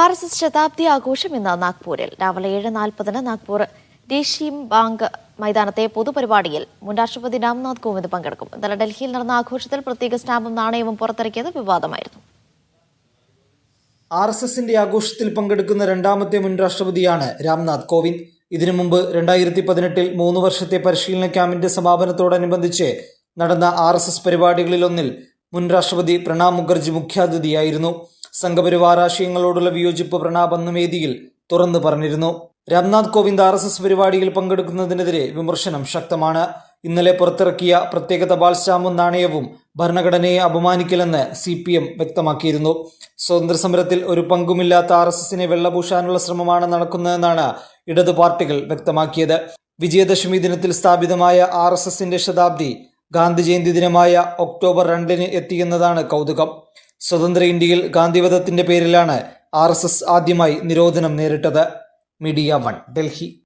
R S S ശതാബ്ദി ആഘോഷം ഇന്ന് നാഗ്പൂരിൽ. രാവിലെ ഏഴ് നാൽപ്പതിന് നാഗ്പൂർ ദേശീം ബാങ്ക് മൈതാനത്തെ പൊതുപരിപാടിയിൽ മുൻ രാഷ്ട്രപതി രാംനാഥ് കോവിന്ദ് പങ്കെടുക്കും. ഇന്നലെ ഡൽഹിയിൽ നടന്ന ആഘോഷത്തിൽ പ്രത്യേക സ്റ്റാമ്പും നാണയവും പുറത്തിറക്കിയത് വിവാദമായിരുന്നു. ആർ എസ് എസിന്റെ ആഘോഷത്തിൽ പങ്കെടുക്കുന്ന രണ്ടാമത്തെ മുൻ രാഷ്ട്രപതിയാണ് രാംനാഥ് കോവിന്ദ്. ഇതിനു മുമ്പ് രണ്ടായിരത്തി പതിനെട്ടിൽ മൂന്ന് വർഷത്തെ പരിശീലന ക്യാമ്പിന്റെ സമാപനത്തോടനുബന്ധിച്ച് നടന്ന ആർ എസ് എസ് പരിപാടികളിലൊന്നിൽ മുൻ രാഷ്ട്രപതി പ്രണാബ് മുഖർജി മുഖ്യാതിഥിയായിരുന്നു. സംഘപരിവാർ ആശയങ്ങളോടുള്ള വിയോജിപ്പ് പ്രണാബ് വേദിയിൽ തുറന്നു പറഞ്ഞിരുന്നു. Ramnath Kovind R S S പരിപാടിയിൽ പങ്കെടുക്കുന്നതിനെതിരെ വിമർശനം ശക്തമാണ്. ഇന്നലെ പുറത്തിറക്കിയ പ്രത്യേക തപാൽ സ്റ്റാമ്പും നാണയവും ഭരണഘടനയെ അപമാനിക്കില്ലെന്ന് സി പി എം വ്യക്തമാക്കിയിരുന്നു. സ്വതന്ത്ര സമരത്തിൽ ഒരു പങ്കുമില്ലാത്ത ആർ എസ് എസിനെ വെള്ളപൂശാനുള്ള ശ്രമമാണ് നടക്കുന്നതെന്നാണ് ഇടതു പാർട്ടികൾ വ്യക്തമാക്കിയത്. വിജയദശമി ദിനത്തിൽ സ്ഥാപിതമായ ആർ എസ് എസിന്റെ ശതാബ്ദി ഗാന്ധിജയന്തി ദിനമായ ഒക്ടോബർ രണ്ടിന് എത്തിയെന്നതാണ് കൗതുകം. സ്വതന്ത്ര ഇന്ത്യയിൽ ഗാന്ധിവധത്തിന്റെ പേരിലാണ് ആർ ആദ്യമായി നിരോധനം നേരിട്ടത്. Media one Delhi.